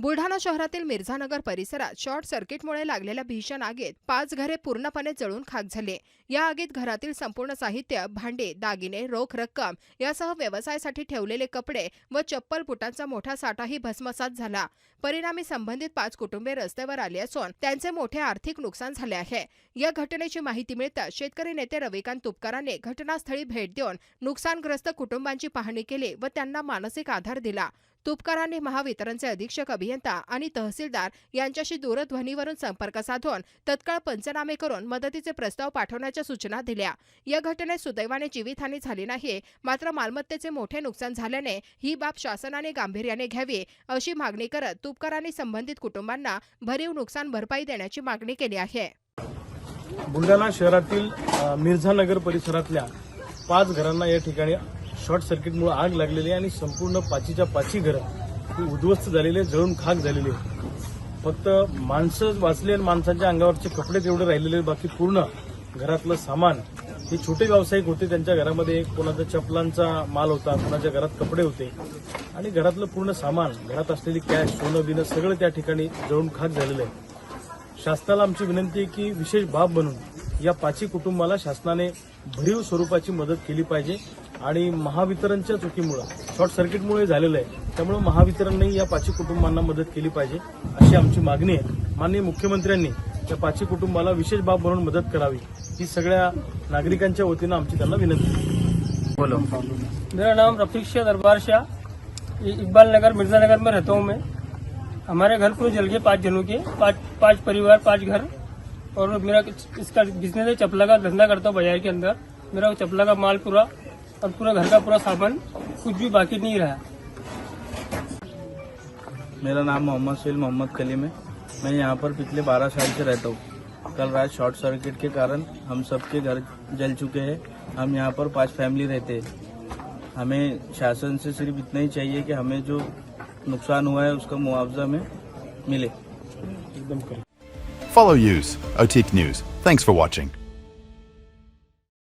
बुलढाणा शहरातील मिर्झानगर परिसरात शॉर्ट सर्किटमुळे लागलेल्या भीषण आगीत पाच घरे पूर्णपणे जळून खाक झाले. या आगीत घरातील संपूर्ण साहित्य भांडे दागिने रोख रक्कम यासह व्यवसायासाठी ठेवलेले कपडे व चप्पल बुटांचा मोठा साठाही भस्मसात झाला. परिणामी संबंधित पाच कुटुंबे रस्त्यावर आली असून त्यांचे मोठे आर्थिक नुकसान झाले आहे. या घटनेची माहिती मिळताच शेतकरी नेते रविकांत तुपकरांनी घटनास्थळी भेट देऊन नुकसानग्रस्त कुटुंबांची पाहणी केली व त्यांना मानसिक आधार दिला. तुपकरांनी महावितरणचे अधीक्षक अभियंता आणि तहसीलदार यांच्याशी दूरध्वनीवरून संपर्क साधून तत्काळ पंचनामे करून मदतीचे प्रस्ताव पाठवण्याच्या सूचना दिल्या. या घटनेत सुदैवाने जीवितहानी झाली नाही मात्र मालमत्तेचे मोठे नुकसान झाल्याने ही बाब शासनाने गांभीर्याने घ्यावी अशी मागणी करत तुपकरांनी संबंधित कुटुंबांना भरीव नुकसान भरपाई देण्याची मागणी केली आहे. बुलढाणा शहरातील मिर्झानगर परिसरातल्या पाच घरांना या ठिकाणी शॉर्ट सर्किटमुळे आग लागलेली आहे आणि संपूर्ण पाचीच्या पाची घरं ही उद्ध्वस्त झालेली आहे, जळून खाक झालेली आहे. फक्त माणसं वाचले आणि माणसांच्या अंगावरचे कपडे तेवढे राहिलेले आहेत. बाकी पूर्ण घरातलं सामान हे छोटे व्यावसायिक होते त्यांच्या घरामध्ये कोणाचा चपलांचा माल होता कोणाच्या घरात कपडे होते आणि घरातलं पूर्ण सामान घरात असलेली कॅश सोनं बिनं सगळं त्या ठिकाणी जळून खाक झालेलं आहे शासनाला आमची विनंती आहे की विशेष बाब म्हणून या पाची कुटुंबाला शासनाने भरीव स्वरूपाची मदत केली पाहिजे. आणि महावितरणच्या चुकीमुळं शॉर्ट सर्किटमुळे झालेलं आहे त्यामुळे महावितरणने या पाची कुटुंबांना मदत केली पाहिजे अशी आमची मागणी आहे. माननीय मुख्यमंत्र्यांनी या पाची कुटुंबाला विशेष बाब म्हणून मदत करावी ही सगळ्या नागरिकांच्या वतीनं आमची त्यांना विनंती आहे. बोलो. मेरा नाम रफीक शाह दरबार शाह ये इकबाल नगर मिर्जा नगर में रहता हूँ मैं। हमारे घर पूरे जल गए पाँच जनों के पाँच पाँच परिवार पाँच घर। और मेरा इसका बिज़नेस है चपला का धंधा करता हूँ बाज़ार के अंदर मेरा चपला का माल पूरा और पूरा घर का पूरा सामान कुछ भी बाकी नहीं रहा। मेरा नाम मोहम्मद सुहेल मोहम्मद कलीम है। मैं यहाँ पर पिछले बारह साल से रहता हूँ। कल रात शॉर्ट सर्किट के कारण हम सबके घर जल चुके हैं। हम यहाँ पर पाँच फैमिली रहते हैं। हमें शासन से सिर्फ़ इतना ही चाहिए कि हमें जो नुकसान हुआ है उसका मुआवजा हमें मिले। एकदम Follow Use, OTIC News. Thanks for watching.